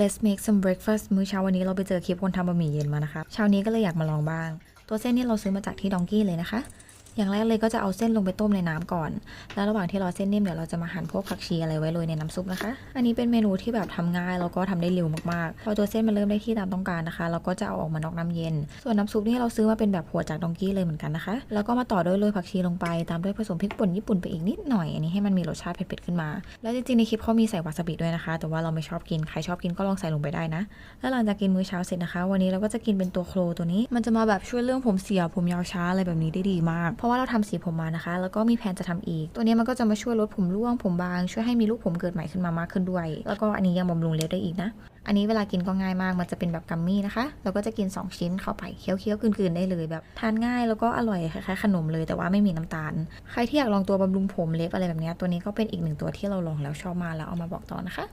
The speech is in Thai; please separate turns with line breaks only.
let's make some breakfast มื้อเช้าวันนี้เราไปเจอคลิปคนทำบะหมี่เย็นมานะคะ เช้านี้ก็เลยอยากมาลองบ้าง ตัวเส้นนี่เราซื้อมาจากที่ดองกี้เลยนะคะ อย่างแรกเลยก็จะเอาเส้นลงไปต้มในน้ำก่อน แล้วระหว่างที่รอเส้นนิ่มเดี๋ยวเราจะมาหั่นพวกผักชีอะไรไว้โรยในน้ำซุปนะคะ อันนี้เป็นเมนูที่แบบทำง่ายแล้วก็ทำได้เร็วมากๆ พอตัวเส้นมันเริ่มได้ที่ตามต้องการนะคะ เราก็จะเอาออกมานอกน้ำเย็น ส่วนน้ำซุปนี่เราซื้อมาเป็นแบบหัวจากดองกี้เลยเหมือนกันนะคะ แล้วก็มาต่อด้วยโรยผักชีลงไป ตามด้วยผสมพริกป่นญี่ปุ่นไปอีกนิดหน่อย อันนี้ให้มันมีรสชาติเผ็ดๆขึ้นมา แล้วจริงๆในคลิปเขามีใส่วาซาบิด้วยนะคะ แต่ว่าเราไม่ชอบกิน ใครชอบกินก็ลองใส่ลงไปได้นะ แล้วหลังจากกินมื้อเช้าเสร็จนะคะ วันนี้เราก็จะกินเป็นตัวโคลตัวนี้ มันจะมาแบบช่วยเรื่องผมเสียผมยาวช้าอะไรแบบนี้ได้ดีมากราะว่าเราทำสีผมมานะคะ แล้วก็มีแผนจะทำอีก ตัวนี้มันก็จะมาช่วยลดผมร่วงผมบาง ช่วยให้มีลูกผมเกิดใหม่ขึ้นมามากขึ้นด้วย แล้วก็อันนี้ยังบำรุงเล็บได้อีกนะ อันนี้เวลากินก็ง่ายมาก มันจะเป็นแบบกัมมี่นะคะ เราก็จะกิน 2 ชิ้นเข้าไปเคี้ยวๆกลืนๆได้เลยแบบทานง่ายแล้วก็อร่อยคล้ายๆขนมเลยแต่ว่าไม่มีน้ำตาล ใครที่อยากลองตัวบำรุงผมเล็บอะไรแบบนี้ตัวนี้ก็เป็นอีกหนึ่งตัวที่เราลองแล้วชอบมาแล้วเอามาบอกต่อนะคะ